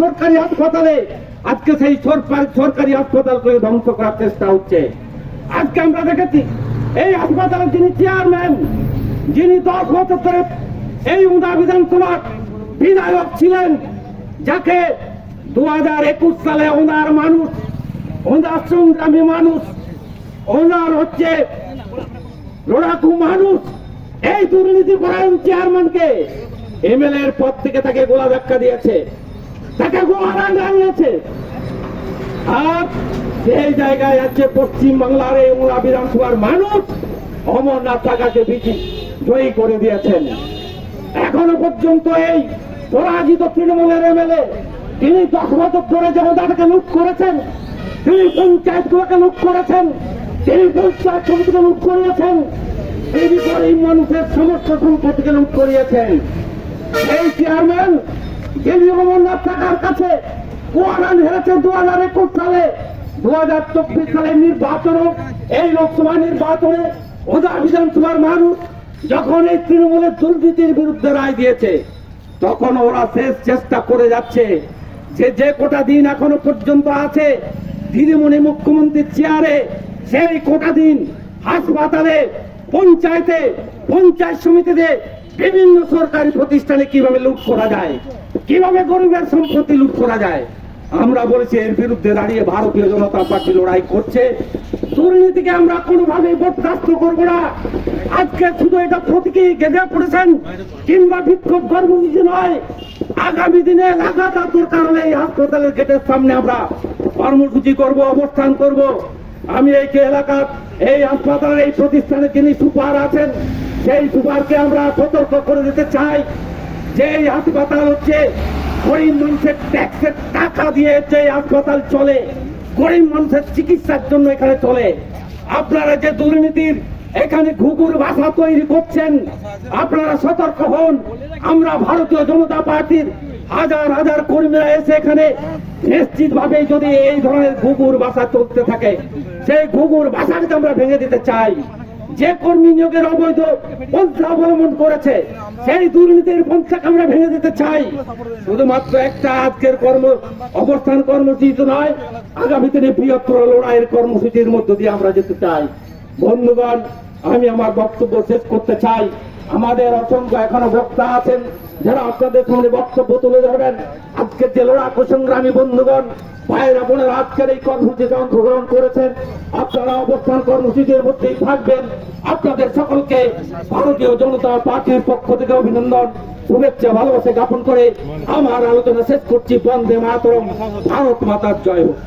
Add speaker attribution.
Speaker 1: সরকারি হাসপাতালে, আজকে সেই সরকারি হাসপাতালকে ধ্বংস করার চেষ্টা হচ্ছে। আজকে আমরা দেখেছি, এই হাসপাতালের যিনি চেয়ারম্যান, যিনি দশ বছর ধরে এই উদা বিধানসভার বিধায়ক ছিলেন, যাকে দু হাজার একুশ সালে ওনার মানুষ, ওনার সংগ্রামী মানুষ, ওনার হচ্ছে লড়াকু মানুষ, এই দুর্নীতি পরায়ণ চেয়ারম্যানকে এমএলএ এর পদ থেকে তাকে গোলা ধাক্কা দিয়েছে। তাকে গোলা জানিয়েছে। আর সেই জায়গায় আছে পশ্চিম বাংলার এই ওরা বিধানসভার মানুষ, অমরনাথ টাকাকে বিজি জয়ী করে দিয়েছেন। এখনও পর্যন্ত এই পরাজিত তৃণমূলের এমএলএ, তিনি দশ বছর ধরে জনতাকে লুট করেছেন, তিনি পঞ্চায়েতগুলোকে লুট করেছেন, তিনি পঞ্চায়েত সমিতিকে লুট করিয়েছেন, তিনি গরিব মানুষের সমস্ত সম্পত্তিকে লুট করিয়েছেন। এই চেয়ারম্যান যিনি অমরনাথ টাকার কাছে কোয়ারান হেরেছে দু হাজার একুশ সালে। দু হাজার চব্বিশ সালের নির্বাচনও এই লোকসভা নির্বাচনে ওদা বিধানসভার মানুষ যখন এই তৃণমূলের দুর্নীতির বিরুদ্ধে রায় দিয়েছে, তখন ওরা শেষ চেষ্টা করে যাচ্ছে। যে যে কোটা দিন এখনও পর্যন্ত আছে, দিদিমণি মুখ্যমন্ত্রীর চেয়ারে, সেই কোটা দিন হাসপাতালে, পঞ্চায়েতে, পঞ্চায়েত সমিতিতে বিভিন্ন সরকারি প্রতিষ্ঠানে কীভাবে লুট করা যায়? কীভাবে গরিবের সম্পত্তি লুট করা যায়? আমরা বলেছি এর বিরুদ্ধে দাঁড়িয়ে ভারতীয় জনতা পার্টি লড়াই করছে। দুর্নীতিকে আমরা কোনোভাবেই বরদাস্ত করব না। আজকে শুধু এটা প্রতীকী গেঁদে পড়েছেন কিংবা বিক্ষোভ কর্মসূচি নয়। আগামী দিনে লাগাতার দরকার হলে এই হাসপাতালের গেটের সামনে আমরা কর্মসূচি করব, অবস্থান করব। আমি এই এলাকার এই হাসপাতালের এই প্রতিষ্ঠানে যিনি সুপার আছেন সেই সুপারকে আমরা সতর্ক করে দিতে চাই। যে এই হাসপাতাল হচ্ছে গরিব মানুষের ট্যাক্সের টাকা দিয়ে যে হাসপাতাল চলে, গরিব মানুষের চিকিৎসার জন্য এখানে চলে। আপনারা যে দুর্নীতির এখানে ঘুঘুর ভাষা তৈরি করছেন, আপনারা সতর্ক হন। আমরা ভারতীয় জনতা পার্টির হাজার হাজার কর্মীরা এসে এখানে নিশ্চিত ভাবে যদি এই ধরনের ঘুঘুর ভাষা চলতে থাকে, সেই ঘুঘুর ভাষাকে আমরা ভেঙে দিতে চাই। যে কর্মী নিয়োগের অবৈধ পন্থা অবলম্বন করেছে, সেই দুর্নীতির পন্থাকে আমরা ভেঙে দিতে চাই। শুধুমাত্র একটা আজকের কর্ম, অবস্থান কর্মসূচি তো নয় আগামী দিনে বৃহত্তর লড়াইয়ের কর্মসূচির মধ্য দিয়ে আমরা যেতে চাই। বন্ধুগণ, আমি আমার বক্তব্য শেষ করতে চাই। আমাদের অসংখ্য এখনও বক্তা আছেন, যারা আপনাদের সামনে বক্তব্য তুলে ধরবেন। আজকের যে লড়াকু সংগ্রামী বন্ধুগণ ভাইরা বোনেরা, আজকের এই কর্মসূচিতে অংশগ্রহণ করেছেন। আপনারা অবস্থান কর্মসূচির মধ্যেই থাকবেন। আপনাদের সকলকে ভারতীয় জনতা পার্টির পক্ষ থেকে অভিনন্দন, শুভেচ্ছা, ভালোবাসা জ্ঞাপন করে আমার আলোচনা শেষ করছি। বন্দে মাতরম, ভারত মাতার জয় হোক।